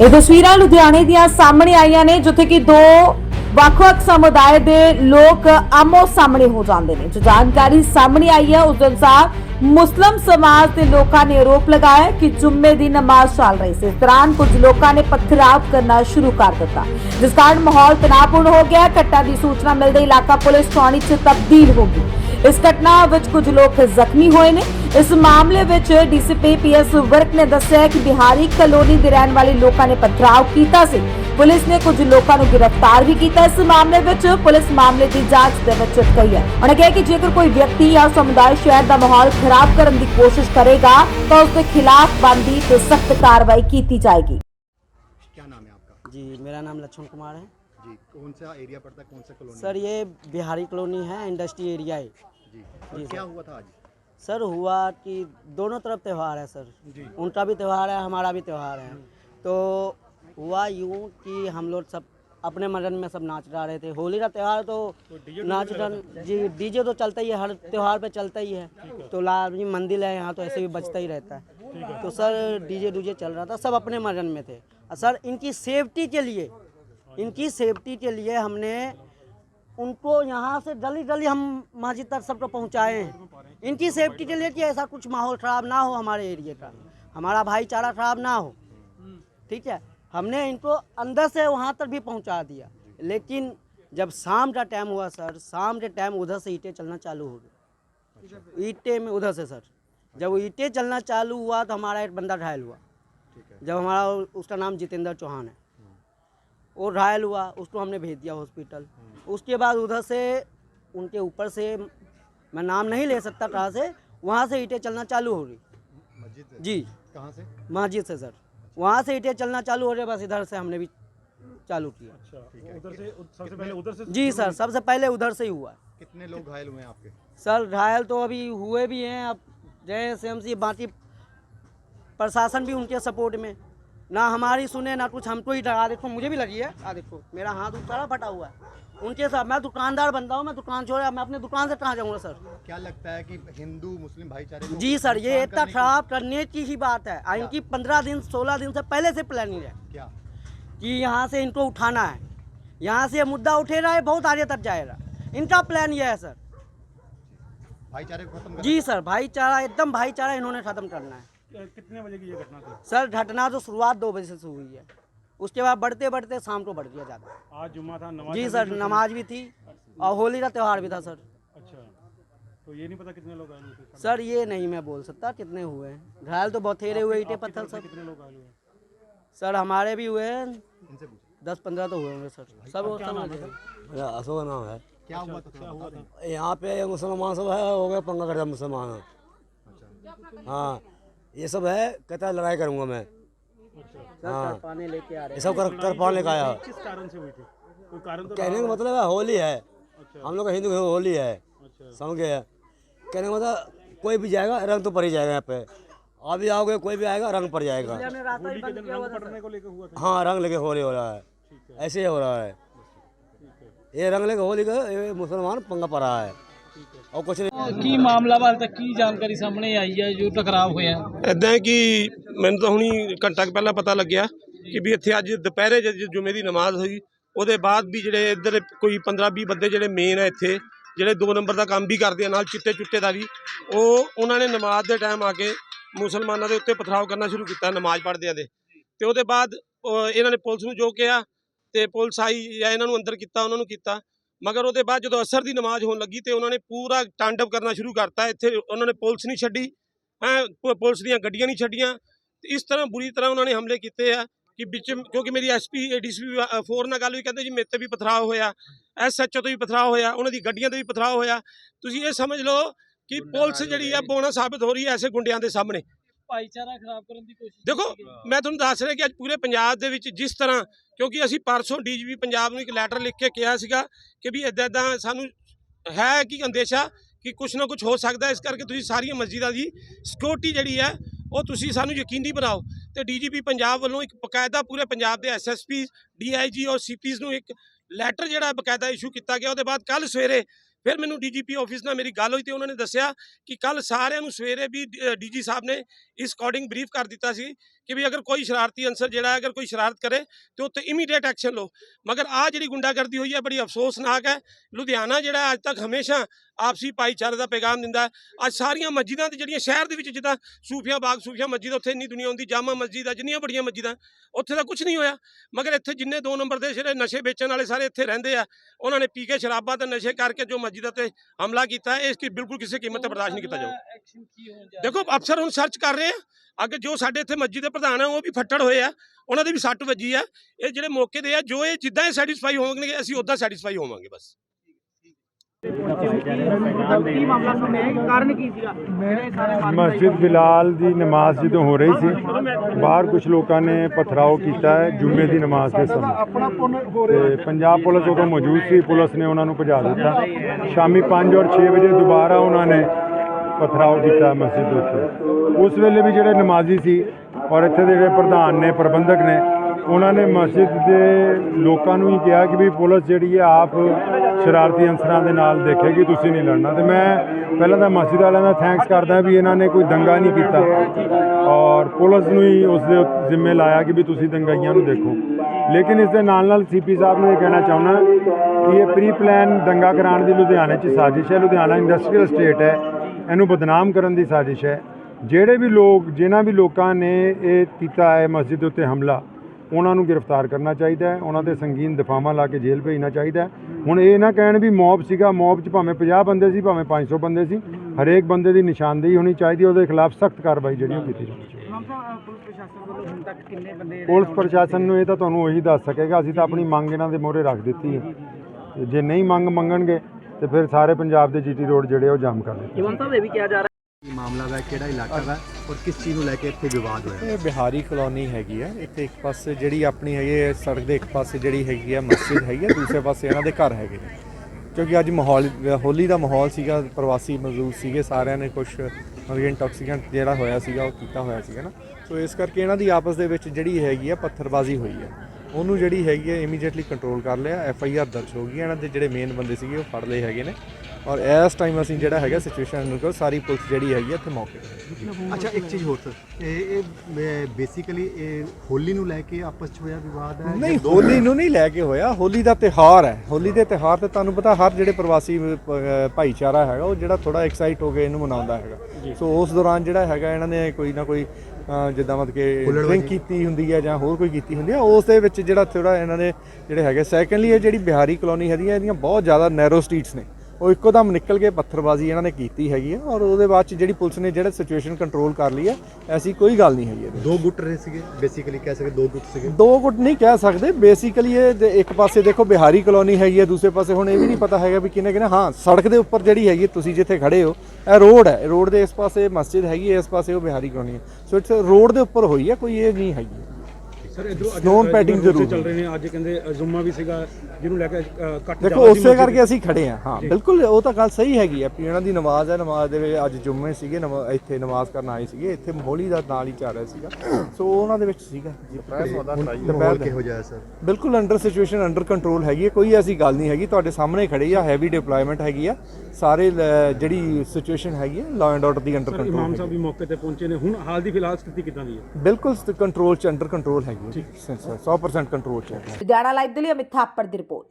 ਇਹ ਤਸਵੀਰਾਂ ਲੁਧਿਆਣੇ ਦੀਆਂ ਸਾਹਮਣੇ ਆਈਆਂ ਨੇ, ਜਿੱਥੇ ਕਿ ਦੋ ਵੱਖ-ਵੱਖ ਸਮੁਦਾਇ ਦੇ ਲੋਕ ਆਮੋ ਸਾਹਮਣੇ ਹੋ ਜਾਂਦੇ ਨੇ। ਜੋ ਜਾਣਕਾਰੀ ਸਾਹਮਣੇ ਆਈ ਹੈ, ਉਸ ਦੇ ਅਨੁਸਾਰ ਮੁਸਲਮ ਸਮਾਜ ਦੇ ਲੋਕਾਂ ਨੇ ਆਰੋਪ ਲਗਾਇਆ ਕਿ ਜੁੰਮੇ ਦੀ ਨਮਾਜ਼ ਚੱਲ ਰਹੀ ਸੀ। ਇਸ ਦੌਰਾਨ ਕੁਝ ਲੋਕਾਂ ਨੇ ਪਥਰਾਵ ਕਰਨਾ ਸ਼ੁਰੂ ਕਰ ਦਿੱਤਾ। ਜਿਸ ਕਾਰਨ ਮਾਹੌਲ ਤਣਾਅਪੂਰਨ ਹੋ ਗਿਆ। ਘਟਨਾ ਦੀ ਸੂਚਨਾ ਮਿਲਦੇ ਇਲਾਕਾ ਪੁਲਿਸ ਚੌਣੀ 'ਚ ਤਬਦੀਲ ਹੋ ਗਈ। ਇਸ ਘਟਨਾ ਵਿੱਚ ਕੁਝ ਲੋਕ ਜ਼ਖਮੀ ਹੋਏ ਨੇ ਇਸ ਮਾਮਲੇ ਵਿੱਚ ਡੀਸੀਪੀ ਪੀਐਸ ਵਰਕ ਨੇ ਦੱਸਿਆ ਕਿ ਬਿਹਾਰੀ ਕਲੋਨੀ ਦੇ ਰਹਿਣ ਵਾਲੇ ਲੋਕਾਂ ਨੇ ਪਥਰਾਵ ਕੀਤਾ ਸੀ ਪੁਲਿਸ ਨੇ ਕੁਝ ਲੋਕਾਂ ਨੂੰ ਗ੍ਰਿਫਤਾਰ ਵੀ ਕੀਤਾ ਇਸ ਮਾਮਲੇ ਵਿੱਚ ਪੁਲਿਸ ਮਾਮਲੇ ਦੀ ਜਾਂਚ ਦੇ ਵਿੱਚ ਜੁਟ ਗਈ ਹੈ ਉਹਨੇ ਕਿਹਾ ਕਿ ਜੇਕਰ ਕੋਈ ਵਿਅਕਤੀ ਜਾਂ ਸਮੁਦਾਇ ਸ਼ਹਿਰ ਦਾ ਮਾਹੌਲ ਖਰਾਬ ਕਰਨ ਦੀ ਕੋਸ਼ਿਸ਼ ਕਰੇਗਾ ਤਾਂ ਉਸ ਦੇ ਖਿਲਾਫ ਬਣਦੀ ਤੇ ਸਖਤ ਕਾਰਵਾਈ ਕੀਤੀ ਜਾਏਗੀ क्या नाम है आपका जी मेरा नाम लक्ष्मण कुमार है जी कौन सा एरिया पड़ता है कौन सा कॉलोनी सर ये बिहारी कॉलोनी है इंडस्ट्री एरिया है जी। क्या हुआ था आज? सर हुआ कि दोनों तरफ़ त्यौहार है सर। जी। उनका भी त्यौहार है हमारा भी त्यौहार है। तो हुआ यूँ कि हम लोग सब अपने मगन में सब नाच गा रहे थे। होली का त्यौहार तो नाच गान जी डीजे तो चलता ही है हर त्यौहार पे चलता ही है। तो लाल जी मंदिर है यहाँ तो ऐसे भी बचता ही रहता है। तो सर डीजे डूजे चल रहा था सब अपने मगन में थे। और सर इनकी सेफ्टी के लिए इनकी सेफ्टी के लिए हमने उनको यहाँ से गली गली हम मस्जिद तक सबको पहुँचाए हैं। इनकी सेफ्टी के लिए कि ऐसा कुछ माहौल ख़राब ना हो हमारे एरिया का। हमारा भाईचारा ख़राब ना हो। ठीक है? हमने इनको अंदर से वहाँ तक भी पहुँचा दिया। लेकिन जब शाम का टाइम हुआ सर शाम के टाइम उधर से ईंटें चलना चालू हो गई। ईंटें में उधर से सर जब ईंटें चलना चालू हुआ तो हमारा एक बंदा घायल हुआ। जब हमारा उसका नाम जितेंद्र चौहान है। वो घायल हुआ उसको हमने भेज दिया हॉस्पिटल। उसके बाद उधर से उनके ऊपर से मैं नाम नहीं ले सकता कहाँ से वहाँ से ईंटें चलना चालू हो से? जी। कहाँ से? मस्जिद से सर। वहाँ से ईंटें चलना चालू हो रहे बस इधर से हमने भी चालू किया। अच्छा उधर से सबसे पहले उधर से जी सर सबसे पहले उधर से ही हुआ। कितने लोग घायल हुए हैं आपके? सर घायल तो अभी हुए भी हैं अब जय एस बाकी प्रशासन भी उनके सपोर्ट में। ना हमारी सुने ना कुछ हमको ही डरा। देखो मुझे भी लगी है। आ देखो मेरा हाथ सारा फटा हुआ है। उनके साथ मैं दुकानदार बनता हूँ मैं दुकान छोड़ा मैं अपने दुकान से कहाँ जाऊँगा सर? क्या लगता है कि हिंदू मुस्लिम भाईचारे जी सर ये इतना खराब करने की ही बात है। इनकी पंद्रह दिन सोलह दिन से पहले से प्लानिंग है क्या? कि यहाँ से इनको उठाना है। यहाँ से मुद्दा उठेगा ये बहुत आगे तक जाएगा। इनका प्लान यह है सर। भाईचारे को खत्म जी सर भाईचारा एकदम भाईचारा इन्होंने ख़त्म करना है। कितने बजे की ये घटना थी? सर घटना तो शुरुआत दो बजे से हुई है। उसके बाद बढ़ते बढ़ते शाम को बढ़ गया ज़्यादा। आज जुम्मा था नमाज़ जी सर नमाज़ भी थी और होली का त्यौहार भी था सर। अच्छा तो ये नहीं पता कितने लोग आए हुए सर ये नहीं मैं बोल सकता कितने हुए हैं। घायल तो बथेरे हुए ईटे पत्थर सर कितने लोग आए हुए सर हमारे भी हुए हैं। दस पंद्रह तो हुए होंगे सर। सब मेरा अशोक नाम है क्या हुआ था? क्या हुआ था? यहाँ पे मुसलमान सब है हो गया पंगा करता मुसलमान। अच्छा। हाँ ये सब है कहता है लड़ाई करूँगा मैं। हाँ। पाने लेके आ रहे ये सब कर कर पाने का आया। किस कारण से हुई थी? कोई कारण तो कहने का मतलब है होली है। अच्छा। हम लोग हिंदू होली है। अच्छा। समझ गए? कहने का मतलब कोई भी जाएगा रंग तो पड़ ही जाएगा यहाँ पे। अभी आओगे कोई भी आएगा रंग पड़ जाएगा। हैं। रंग था सर। पड़ने को लेकर हुआ था। हाँ रंग लेके होली हो रहा है। ऐसे ही हो रहा है। ये रंग लेके होली का मुसलमान पंगा पड़ रहा है। ਉਹ ਕੁਛ ਨਹੀਂ। ਕੀ ਮਾਮਲਾ ਵਾਲ ਤੱਕ ਕੀ ਜਾਣਕਾਰੀ ਸਾਹਮਣੇ ਆਈ ਹੈ ਜੋ ਟਕਰਾਅ ਹੋਇਆ? ਐਦਾਂ ਕਿ ਮੈਨੂੰ ਤਾਂ ਹੁਣੀ ਘੰਟਾ ਕੁ ਪਹਿਲਾਂ ਪਤਾ ਲੱਗਿਆ ਕਿ ਵੀ ਇੱਥੇ ਅੱਜ ਦੁਪਹਿਰੇ ਜਦ ਜੁਮੇ ਦੀ ਨਮਾਜ਼ ਹੋਈ। ਉਹਦੇ ਬਾਅਦ ਵੀ ਜਿਹੜੇ ਇੱਧਰ ਕੋਈ 15-20 ਬੰਦੇ ਜਿਹੜੇ ਮੇਨ ਆ ਇੱਥੇ ਜਿਹੜੇ 2 ਨੰਬਰ ਦਾ ਕੰਮ ਵੀ ਕਰਦੇ ਆ ਨਾਲ ਚਿੱਟੇ ਚੁੱਟੇ ਦਾ ਵੀ ਉਹ ਉਹਨਾਂ ਨੇ ਨਮਾਜ਼ ਦੇ ਟਾਈਮ ਆ ਕੇ ਮੁਸਲਮਾਨਾਂ ਦੇ ਉੱਤੇ ਪਥਰਾਵ ਕਰਨਾ ਸ਼ੁਰੂ ਕੀਤਾ ਨਮਾਜ਼ ਪੜ੍ਹਦਿਆਂ ਦੇ। ਤੇ ਉਹਦੇ ਬਾਅਦ ਇਹਨਾਂ ਨੇ ਪੁਲਿਸ ਨੂੰ ਜੋ ਕਿਹਾ ਤੇ ਪੁਲਿਸ ਆਈ ਜਾਂ ਇਹਨਾਂ ਨੂੰ ਅੰਦਰ ਕੀਤਾ ਉਹਨਾਂ ਨੂੰ ਕੀਤਾ। ਮਗਰ ਉਹਦੇ ਬਾਅਦ ਜਦੋਂ ਅਸਰ ਦੀ ਨਮਾਜ਼ ਹੋਣ ਲੱਗੀ ਤੇ ਉਹਨਾਂ ਨੇ ਪੂਰਾ ਤਾਂਡਵ ਕਰਨਾ ਸ਼ੁਰੂ ਕਰਤਾ। ਇੱਥੇ ਉਹਨਾਂ ਨੇ ਪੁਲਿਸ ਨਹੀਂ ਛੱਡੀ ਹੈਂ ਪ- ਪੁਲਿਸ ਦੀਆਂ ਗੱਡੀਆਂ ਨਹੀਂ ਛੱਡੀਆਂ। ਇਸ ਤਰ੍ਹਾਂ ਬੁਰੀ ਤਰ੍ਹਾਂ ਉਹਨਾਂ ਨੇ ਹਮਲੇ ਕੀਤੇ ਆ ਕਿ ਵਿੱਚ ਕਿਉਂਕਿ ਮੇਰੀ ਐਸਪੀ ਡੀਸੀਪੀ ਫੋਰ ਨਾਲ ਗੱਲ ਵੀ ਕਹਿੰਦੇ ਜੀ ਮੇਰੇ ਤੇ ਵੀ ਪਥਰਾਅ ਹੋਇਆ ਐਸਐਚਓ ਤੋਂ ਵੀ ਪਥਰਾਅ ਹੋਇਆ ਉਹਨਾਂ ਦੀ ਗੱਡੀਆਂ ਤੇ ਵੀ ਪਥਰਾਅ ਹੋਇਆ। ਤੁਸੀਂ ਇਹ ਸਮਝ ਲਓ ਕਿ ਪੁਲਿਸ ਜਿਹੜੀ ਆ ਬੋਣਾ ਸਾਬਤ ਹੋ ਰਹੀ ਹੈ ਐਸੇ ਗੁੰਡਿਆਂ ਦੇ ਸਾਹਮਣੇ। ਭਾਈਚਾਰਾ ਖਰਾਬ ਕਰਨ ਦੀ ਕੋਸ਼ਿਸ਼ ਦੇਖੋ। ਮੈਂ ਤੁਹਾਨੂੰ ਦੱਸ ਰਿਹਾ ਕਿ ਅੱਜ ਪੂਰੇ ਪੰਜਾਬ ਦੇ ਵਿੱਚ ਜਿਸ ਤਰ੍ਹਾਂ ਕਿਉਂਕਿ ਅਸੀਂ ਪਰਸੋਂ ਡੀਜੀਪੀ ਪੰਜਾਬ ਨੂੰ ਇੱਕ ਲੈਟਰ ਲਿਖ ਕੇ ਕਿਹਾ ਸੀਗਾ ਕਿ ਵੀ ਇਦਾਂ ਇਦਾਂ ਸਾਨੂੰ ਹੈ ਕਿ ਅੰਦੇਸ਼ਾ ਕਿ ਕੁਝ ਨਾ ਕੁਝ ਹੋ ਸਕਦਾ ਇਸ ਕਰਕੇ ਤੁਸੀਂ ਸਾਰੀਆਂ ਮਸਜਿਦਾਂ ਦੀ ਸਿਕਿਉਰਿਟੀ ਜਿਹੜੀ ਹੈ ਉਹ ਤੁਸੀਂ ਸਾਨੂੰ ਯਕੀਨੀ ਬਣਾਓ ਤੇ ਡੀਜੀਪੀ ਪੰਜਾਬ ਵੱਲੋਂ ਇੱਕ ਬਕਾਇਦਾ ਪੂਰੇ ਪੰਜਾਬ ਦੇ ਐਸਐਸਪੀ ਡੀਆਈਜੀ ਔਰ ਸੀਪੀਜ਼ ਨੂੰ ਇੱਕ ਲੈਟਰ ਜਿਹੜਾ ਬਕਾਇਦਾ ਇਸ਼ੂ ਕੀਤਾ ਗਿਆ ਉਹਦੇ ਬਾਅਦ ਕੱਲ ਸਵੇਰੇ ਫਿਰ ਮੈਨੂੰ ਡੀਜੀਪੀ ਆਫਿਸ ਨਾਲ ਮੇਰੀ ਗੱਲ ਹੋਈ ਤੇ ਉਹਨਾਂ ਨੇ ਦੱਸਿਆ ਕਿ ਕੱਲ ਸਾਰਿਆਂ ਨੂੰ ਸਵੇਰੇ ਵੀ ਡੀਜੀ ਸਾਹਿਬ ਨੇ ਇਸ ਅਕੋਰਡਿੰਗ ਬਰੀਫ ਕਰ ਦਿੱਤਾ ਸੀ ਕਿ ਵੀ ਅਗਰ ਕੋਈ ਸ਼ਰਾਰਤੀ ਅੰਸਰ ਜਿਹੜਾ ਅਗਰ ਕੋਈ ਸ਼ਰਾਰਤ ਕਰੇ ਤੇ ਉੱਤੇ ਇਮੀਡੀਏਟ ਐਕਸ਼ਨ ਲਓ। ਮਗਰ ਆ ਜਿਹੜੀ ਗੁੰਡਾਗਰਦੀ ਹੋਈ ਹੈ, ਬੜੀ ਅਫਸੋਸਨਾਕ ਹੈ। ਲੁਧਿਆਣਾ ਜਿਹੜਾ ਅੱਜ ਤੱਕ ਹਮੇਸ਼ਾ ਆਪਸੀ ਭਾਈਚਾਰੇ ਦਾ ਪੈਗਾਮ ਦਿੰਦਾ ਅੱਜ ਸਾਰੀਆਂ ਮਸਜਿਦਾਂ ਤੇ ਜਿਹੜੀਆਂ ਸ਼ਹਿਰ ਦੇ ਵਿੱਚ ਜਿੱਦਾਂ ਸੂਫੀਆ, ਬਾਗ ਸੂਫੀਆ ਮਸਜਿਦ, ਉੱਥੇ ਇੰਨੀ ਦੁਨੀਆ ਹੁੰਦੀ, ਜਾਮਾ ਮਸਜਿਦ ਆ, ਜਿੰਨੀਆਂ ਬੜੀਆਂ ਮਸਜਿਦਾਂ, ਉੱਥੇ ਤਾਂ ਕੁਝ ਨਹੀਂ ਹੋਇਆ। ਮਗਰ ਇੱਥੇ ਜਿੰਨੇ ਦੋ ਨੰਬਰ ਦੇ ਜਿਹੜੇ ਨਸ਼ੇ ਵੇਚਣ ਵਾਲੇ ਸਾਰੇ ਇੱਥੇ ਰਹਿੰਦੇ ਆ, ਉਹਨਾਂ ਨੇ ਪੀ ਕੇ ਸ਼ਰਾਬਾਂ ਤੇ ਨਸ਼ੇ ਕਰਕੇ ਜੋ ਮਸਜਿਦਾਂ ਤੇ ਹਮਲਾ ਕੀਤਾ ਹੈ ਇਸ ਕੀ ਬਿਲਕੁਲ ਕਿਸੇ ਕੀਮਤ ਤੇ ਬਰਦਾਸ਼ਤ ਨਹੀਂ ਕੀਤਾ ਜਾਊਗਾ। ਐਕਸ਼ਨ ਕੀ ਹੋਣ ਜਾ ਦੇਖੋ ਅਫਸਰ ਹੁਣ ਸਰਚ ਕਰ ਰਹੇ ਆ ਅੱਗੇ ਜੋ ਸਾਡੇ ਇੱਥੇ ਮਸਜਿਦ ਦੇ ਪ੍ਰਧਾਨ ਆ ਉਹ ਵੀ ਫੱਟੜ ਹੋਏ ਆ ਉਹਨਾਂ ਦੀ ਵੀ ਸੱਟ ਵੱਜੀ ਆ। ਇਹ ਜਿਹੜੇ ਮੌਕੇ ਦੇ ਆ ਜੋ ਇਹ ਜਿੱਦਾਂ ਇਹ ਸੈਟੀਸਫਾਈ ਹੋਣਗੇ ਅਸੀਂ ਉਦਾਂ ਸੈਟੀਸਫਾਈ ਹੋਵਾਂਗੇ ਬਸ। ਮਸਜਿਦ ਬਿਲਾਲ ਦੀ ਨਮਾਜ਼ ਜਦੋਂ ਹੋ ਰਹੀ ਸੀ ਬਾਹਰ ਕੁਝ ਲੋਕਾਂ ਨੇ ਪਥਰਾਓ ਕੀਤਾ ਹੈ ਜੁਮੇ ਦੀ ਨਮਾਜ਼ ਦੇ ਸਮੇਂ। ਤੇ ਪੰਜਾਬ ਪੁਲਿਸ ਉਦੋਂ ਮੌਜੂਦ ਸੀ ਪੁਲਿਸ ਨੇ ਉਹਨਾਂ ਨੂੰ ਭਜਾ ਦਿੱਤਾ। ਸ਼ਾਮੀ 5 ਔਰ 6 ਵਜੇ ਦੁਬਾਰਾ ਉਹਨਾਂ ਨੇ ਪਥਰਾਓ ਕੀਤਾ ਮਸਜਿਦ ਦੇ ਉੱਤੇ। ਉਸ ਵੇਲੇ ਵੀ ਜਿਹੜੇ ਨਮਾਜ਼ੀ ਸੀ ਔਰ ਇੱਥੇ ਦੇ ਜਿਹੜੇ ਪ੍ਰਧਾਨ ਨੇ ਪ੍ਰਬੰਧਕ ਨੇ ਉਹਨਾਂ ਨੇ ਮਸਜਿਦ ਦੇ ਲੋਕਾਂ ਨੂੰ ਹੀ ਕਿਹਾ ਕਿ ਵੀ ਪੁਲਿਸ ਜਿਹੜੀ ਹੈ ਆਪ ਸ਼ਰਾਰਤੀ ਅੰਸਰਾਂ ਦੇ ਨਾਲ ਦੇਖੇਗੀ ਤੁਸੀਂ ਨਹੀਂ ਲੜਨਾ। ਤੇ ਮੈਂ ਪਹਿਲਾਂ ਤਾਂ ਮਸਜਿਦ ਵਾਲਿਆਂ ਦਾ ਥੈਂਕਸ ਕਰਦਾ ਵੀ ਇਹਨਾਂ ਨੇ ਕੋਈ ਦੰਗਾ ਨਹੀਂ ਕੀਤਾ। ਔਰ ਪੁਲਿਸ ਨੂੰ ਹੀ ਉਸ ਦੇ ਜ਼ਿੰਮੇ ਲਾਇਆ ਕਿ ਵੀ ਤੁਸੀਂ ਦੰਗਾਈਆਂ ਨੂੰ ਦੇਖੋ। ਲੇਕਿਨ ਇਸ ਦੇ ਨਾਲ ਨਾਲ ਸੀਪੀ ਸਾਹਿਬ ਨੂੰ ਇਹ ਕਹਿਣਾ ਚਾਹੁੰਦਾ ਕਿ ਇਹ ਪ੍ਰੀ ਪਲਾਨ ਦੰਗਾ ਕਰਾਉਣ ਦੀ ਲੁਧਿਆਣੇ 'ਚ ਸਾਜ਼ਿਸ਼ ਹੈ। ਲੁਧਿਆਣਾ ਇੰਡਸਟਰੀਅਲ ਸਟੇਟ ਹੈ। ਇਹਨੂੰ ਬਦਨਾਮ ਕਰਨ ਦੀ ਸਾਜ਼ਿਸ਼ ਹੈ। ਜਿਹੜੇ ਵੀ ਲੋਕ, ਜਿਨ੍ਹਾਂ ਵੀ ਲੋਕਾਂ ਨੇ ਇਹ ਕੀਤਾ ਹੈ ਮਸਜਿਦ ਉੱਤੇ ਹਮਲਾ, ਉਹਨਾਂ ਨੂੰ ਗ੍ਰਿਫਤਾਰ ਕਰਨਾ ਚਾਹੀਦਾ ਹੈ। ਉਹਨਾਂ ਤੇ ਸੰਗੀਨ ਦਫਾਵਾਂ ਲਾ ਕੇ ਜੇਲ੍ਹ ਭੇਜਣਾ ਚਾਹੀਦਾ ਹੈ। ਹੁਣ ਇਹ ਨਾ ਕਹਿਣ ਵੀ ਮੌਬ ਸੀਗਾ ਮੌਬ 'ਚ ਭਾਵੇਂ 50 ਬੰਦੇ ਸੀ ਭਾਵੇਂ 500 ਬੰਦੇ ਸੀ ਹਰੇਕ ਬੰਦੇ ਦੀ ਨਿਸ਼ਾਨਦੇਹੀ ਹੋਣੀ ਚਾਹੀਦੀ ਉਹਦੇ ਖਿਲਾਫ ਸਖਤ ਕਾਰਵਾਈ ਜਿਹੜੀ ਉਹ ਕੀਤੀ ਜਾਣੀ ਚਾਹੀਦੀ ਪੁਲਿਸ ਪ੍ਰਸ਼ਾਸਨ ਨੂੰ ਇਹ ਤਾਂ ਤੁਹਾਨੂੰ ਉਹੀ ਦੱਸ ਸਕੇਗਾ ਅਸੀਂ ਤਾਂ ਆਪਣੀ ਮੰਗ ਇਹਨਾਂ ਦੇ ਮੋਹਰੇ ਰੱਖ ਦਿੱਤੀ ਹੈ। ਜੇ ਨਹੀਂ ਮੰਗ ਮੰਗਣਗੇ ਤੇ ਫਿਰ ਸਾਰੇ ਪੰਜਾਬ ਦੇ ਜੀਟੀ ਰੋਡ ਜਿਹੜੇ ਉਹ ਜਾਮ ਕਰ ਦਿੱਤੇ ਕੀ ਮਾਮਲਾ ਹੈ ਕਿਹੜਾ ਇਲਾਕਾ ਹੈ ਔਰ ਕਿਸ ਚੀਜ਼ ਨੂੰ ਲੈ ਕੇ ਇੱਥੇ ਵਿਵਾਦ ਹੋਇਆ? ਇਹ ਬਿਹਾਰੀ ਕਲੋਨੀ ਹੈਗੀ ਹੈ ਇੱਥੇ ਇੱਕ ਪਾਸੇ ਜਿਹੜੀ ਆਪਣੀ ਹੈਗੀ ਹੈ ਸੜਕ ਦੇ ਇੱਕ ਪਾਸੇ ਜਿਹੜੀ ਹੈਗੀ ਹੈ ਮਸਜਿਦ ਹੈਗੀ ਹੈ ਦੂਸਰੇ ਪਾਸੇ ਇਹਨਾਂ ਦੇ ਘਰ ਹੈਗੇ। ਨੇ ਕਿਉਂਕਿ ਅੱਜ ਮਾਹੌਲ, ਹੋਲੀ ਦਾ ਮਾਹੌਲ ਸੀਗਾ, ਪ੍ਰਵਾਸੀ ਮਜ਼ਦੂਰ ਸੀਗੇ, ਸਾਰਿਆਂ ਨੇ ਕੁਝ ਮਤਲਬ ਇੰਟੌਕਸੀਕੈਂਟ ਜਿਹੜਾ ਹੋਇਆ ਸੀਗਾ, ਉਹ ਕੀਤਾ ਹੋਇਆ ਸੀਗਾ ਨਾ। ਸੋ ਇਸ ਕਰਕੇ ਇਹਨਾਂ ਦੀ ਆਪਸ ਦੇ ਵਿੱਚ ਜਿਹੜੀ ਹੈਗੀ ਹੈ ਪੱਥਰਬਾਜ਼ੀ ਹੋਈ ਹੈ ਉਹਨੂੰ ਜਿਹੜੀ ਹੈਗੀ ਹੈ ਇਮੀਡੀਏਟਲੀ ਕੰਟਰੋਲ ਕਰ ਲਿਆ ਐਫ ਆਈ ਆਰ ਦਰਜ ਹੋ ਗਈ ਹੈ। ਇਹਨਾਂ ਦੇ ਜਿਹੜੇ ਮੇਨ ਬੰਦੇ ਸੀਗੇ, ਉਹ ਫੜ ਲਏ ਹੈਗੇ ਨੇ। ਔਰ ਇਸ ਟਾਈਮ ਅਸੀਂ ਜਿਹੜਾ ਹੈਗਾ ਸਿਚੁਏਸ਼ਨ ਨੂੰ ਕੋ ਸਾਰੀ ਪੁਲਿਸ ਜਿਹੜੀ ਹੈਗੀ ਹੈ ਇੱਥੇ ਮੌਕੇ ਅੱਛਾ ਇੱਕ ਚੀਜ਼ ਹੋਰ ਸਰ ਇਹ ਇਹ ਬੇਸਿਕਲੀ ਇਹ ਹੋਲੀ ਨੂੰ ਲੈ ਕੇ ਆਪਸ 'ਚ ਹੋਇਆ ਵਿਵਾਦ ਹੈ ਨਹੀਂ ਹੋਲੀ ਨੂੰ ਨਹੀਂ ਲੈ ਕੇ ਹੋਇਆ ਹੋਲੀ ਦਾ ਤਿਹਾਰ ਹੈ। ਹੋਲੀ ਦੇ ਤਿਹਾਰ ਤੇ ਤੁਹਾਨੂੰ ਪਤਾ ਹਰ ਜਿਹੜੇ ਪ੍ਰਵਾਸੀ ਭਾਈਚਾਰਾ ਹੈਗਾ ਉਹ ਜਿਹੜਾ ਥੋੜਾ ਐਕਸਾਈਟ ਹੋ ਕੇ ਇਹਨੂੰ ਮਨਾਉਂਦਾ ਹੈਗਾ। ਸੋ ਉਸ ਦੌਰਾਨ ਜਿਹੜਾ ਹੈਗਾ ਇਹਨਾਂ ਨੇ ਕੋਈ ਨਾ ਕੋਈ ਜਿੱਦਾਂ ਮਤਲਬ ਕਿ ਡਰਿੰਕ ਕੀਤੀ। ਹੁੰਦੀ ਹੈ ਜਾਂ ਹੋਰ ਕੋਈ ਕੀਤੀ ਹੁੰਦੀ ਹੈ ਉਸ ਦੇ ਵਿੱਚ ਜਿਹੜਾ ਥੋੜਾ ਇਹਨਾਂ ਨੇ ਜਿਹੜੇ ਹੈਗੇ ਸੈਕੰਡਲੀ ਇਹ ਜਿਹੜੀ ਬਿਹਾਰੀ ਕਲੋਨੀ ਹੈਗੀ ਹੈ ਇਹਦੀਆਂ ਬਹੁਤ ਜ਼ਿਆਦਾ ਨੈਰੋ ਸਟਰੀਟਸ ਨੇ। ਉਹ ਇੱਕੋ ਦਮ ਨਿਕਲ ਕੇ ਪੱਥਰਬਾਜ਼ੀ ਇਹਨਾਂ ਨੇ ਕੀਤੀ ਹੈਗੀ ਹੈ ਔਰ ਉਹਦੇ ਬਾਅਦ ਚ ਜਿਹੜੀ ਪੁਲਿਸ ਨੇ ਜਿਹੜਾ ਸਿਚੁਏਸ਼ਨ ਕੰਟਰੋਲ ਕਰ ਲਈ ਹੈ ਐਸੀ ਕੋਈ ਗੱਲ ਨਹੀਂ ਹੈਗੀ ਇਹਦੇ ਦੋ ਗੁੱਟ ਰਹੇ ਸੀਗੇ ਬੇਸਿਕਲੀ ਕਹਿ ਸਕਦੇ ਦੋ ਗੁੱਟ ਸੀਗੇ। ਦੋ ਗੁੱਟ ਨਹੀਂ ਕਹਿ ਸਕਦੇ ਬੇਸਿਕਲੀ ਇਹ ਦੇ- ਇੱਕ ਪਾਸੇ ਦੇਖੋ ਬਿਹਾਰੀ ਕਲੋਨੀ ਹੈਗੀ ਹੈ ਦੂਸਰੇ ਪਾਸੇ ਹੁਣ ਇਹ ਵੀ ਨਹੀਂ ਪਤਾ ਹੈਗਾ ਵੀ ਕਿਨੇ ਕਿਨੇ ਹਾਂ ਸੜਕ ਦੇ ਉੱਪਰ ਜਿਹੜੀ ਹੈਗੀ ਹੈ, ਤੁਸੀਂ ਜਿੱਥੇ ਖੜੇ ਹੋ ਇਹ ਰੋਡ ਹੈ ਰੋਡ ਦੇ ਇਸ ਪਾਸੇ ਮਸਜਿਦ ਹੈਗੀ ਹੈ ਇਸ ਪਾਸੇ ਉਹ ਬਿਹਾਰੀ ਕਲੋਨੀ ਹੈ। ਸੋ ਇਟਸ ਰੋਡ ਦੇ ਉੱਪਰ ਹੋਈ ਹੈ ਕੋਈ ਇਹ ਨਹੀਂ ਹੈਗੀ। ਸਰ ਇਧਰੋਂ padding ਜ਼ਰੂਰ। ਚੱਲ ਰਹੇ ਨੇ ਅੱਜ ਕਹਿੰਦੇ ਜੁਮਾ ਵੀ ਸੀਗਾ ਜਿਹਨੂੰ ਲੈ ਕੇ ਕੱਟ ਦੇਖੋ ਉਸੇ ਕਰਕੇ ਅਸੀਂ ਖੜੇ ਹਾਂ। ਹਾਂ ਬਿਲਕੁਲ ਉਹ ਤਾਂ ਗੱਲ ਸਹੀ ਹੈਗੀ ਹੈ ਇਹਨਾਂ ਦੀ ਨਮਾਜ਼ ਹੈ ਨਮਾਜ਼ ਦੇ ਵਿੱਚ ਅੱਜ ਜੁਮੇ ਸੀਗੇ ਇੱਥੇ ਨਮਾਜ਼ ਕਰਨ ਆਏ ਸੀਗੇ ਇੱਥੇ ਹੋਲੀ ਦਾ ਨਾਲ ਹੀ ਚੱਲ ਰਿਹਾ ਸੀਗਾ। ਸੋ ਉਹਨਾਂ ਦੇ ਵਿੱਚ ਸੀਗਾ। ਮਾਹੌਲ ਕਿਹੋ ਜਿਹਾ ਹੈ ਸਰ? ਬਿਲਕੁਲ ਅੰਡਰ ਸਿਚੁਏਸ਼ਨ ਅੰਡਰ ਕੰਟਰੋਲ ਹੈਗੀ ਹੈ ਕੋਈ ਐਸੀ ਗੱਲ ਨਹੀਂ ਹੈਗੀ। ਤੁਹਾਡੇ ਸਾਹਮਣੇ ਖੜੀ ਆ ਹੈਵੀ ਡਿਪਲੋਇਮੈਂਟ ਹੈਗੀ ਆ। ਸਾਰੇ ਜਿਹੜੀ ਸਿਚੁਏਸ਼ਨ ਹੈਗੀ ਹੈ ਲਾਅ ਐਂਡ ਆਰਡਰ ਦੀ ਅੰਡਰ ਇਮਾਮ ਕੰਟਰੋਲ ਸਾਹਿਬ ਵੀ ਮੌਕੇ ਤੇ ਪਹੁੰਚੇ ਨੇ। ਹੁਣ ਹਾਲ ਦੀ ਫਿਲਹਾਲ ਸਥਿਤੀ ਕਿਦਾਂ ਦੀ ਹੈ? ਬਿਲਕੁਲ ਕੰਟਰੋਲ ਚ ਅੰਡਰ ਕੰਟਰੋਲ ਹੈਗੀ ਹੈ। 100% ਕੰਟਰੋਲ ਚ ਹੈ। ਲੁਧਿਆਣਾ ਲਾਈਵ ਦੇ ਲਈ ਅਮਿਤ ਥਾਪੜ ਦੀ ਰਿਪੋਰਟ।